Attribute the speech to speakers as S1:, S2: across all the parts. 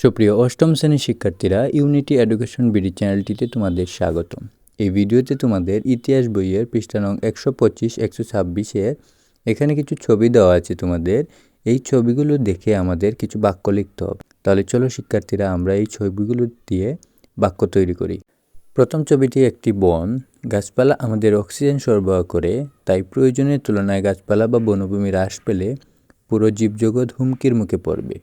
S1: সুপ্রিয় অষ্টম শ্রেণির শিক্ষার্থীরা ইউনিটি এডুকেশন বিডি চ্যানেলটিতে তোমাদের স্বাগতম। এই ভিডিওতে তোমাদের ইতিহাস বইয়ের পৃষ্ঠা নং একশো পঁচিশ, একশো ছাব্বিশের এখানে কিছু ছবি দেওয়া আছে তোমাদের। এই ছবিগুলো দেখে আমাদের কিছু বাক্য লিখতে হবে। তাহলে চলো শিক্ষার্থীরা, আমরা এই ছবিগুলো দিয়ে বাক্য তৈরি করি। প্রথম ছবিটি একটি বন। গাছপালা আমাদের অক্সিজেন সরবরাহ করে, তাই প্রয়োজনের তুলনায় গাছপালা বা বনভূমি হ্রাস পেলে পুরো জীবজগৎ হুমকির মুখে পড়বে।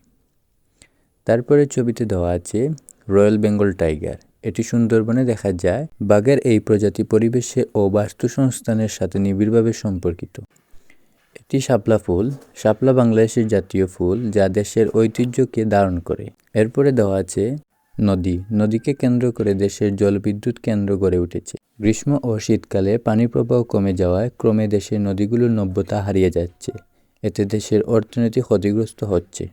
S1: তারপরে ছবিতে দেওয়া আছে রয়্যাল বেঙ্গল টাইগার। এটি সুন্দরবনে দেখা যায়। বাঘের এই প্রজাতি পরিবেশে ও বাস্তুসংস্থানের সাথে নিবিড়ভাবে সম্পর্কিত। এটি শাপলা ফুল। শাপলা বাংলাদেশের জাতীয় ফুল যা দেশের ঐতিহ্যকে ধারণ করে। এরপরে দেওয়া আছে নদী। নদীকে কেন্দ্র করে দেশের জলবিদ্যুৎ কেন্দ্র গড়ে উঠেছে। গ্রীষ্ম ও শীতকালে পানি প্রবাহ কমে যাওয়ায় ক্রমে দেশের নদীগুলোর নব্যতা হারিয়ে যাচ্ছে। এতে দেশের অর্থনীতি ক্ষতিগ্রস্ত হচ্ছে।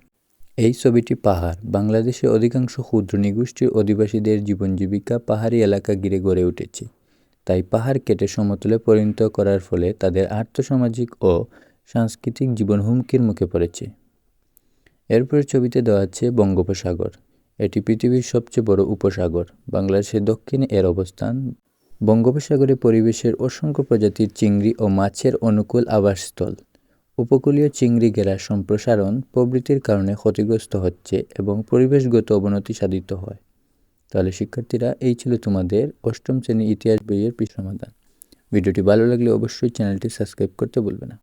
S1: এই ছবিটি পাহাড়। বাংলাদেশের অধিকাংশ ক্ষুদ্র নিগোষ্ঠীর অধিবাসীদের জীবন জীবিকা পাহাড়ি এলাকা ঘিরে গড়ে উঠেছে। তাই পাহাড় কেটে সমতলে পরিণত করার ফলে তাদের আর্থসামাজিক ও সাংস্কৃতিক জীবন হুমকির মুখে পড়েছে। এরপরে ছবিতে দেওয়া আছে বঙ্গোপসাগর। এটি পৃথিবীর সবচেয়ে বড় উপসাগর। বাংলাদেশের দক্ষিণে এর অবস্থান। বঙ্গোপসাগরে পরিবেশের অসংখ্য প্রজাতির চিংড়ি ও মাছের অনুকূল আবাসস্থল। উপকূলীয় চিংড়ি গেলার সম্প্রসারণ প্রভৃতির কারণে ক্ষতিগ্রস্ত হচ্ছে এবং পরিবেশগত অবনতি সাধিত হয়। তাহলে শিক্ষার্থীরা, এই ছিল তোমাদের অষ্টম শ্রেণি ইতিহাস বইয়ের সমাধান ভিডিওটি ভালো লাগলে অবশ্যই চ্যানেলটি সাবস্ক্রাইব করতে ভুলবে না।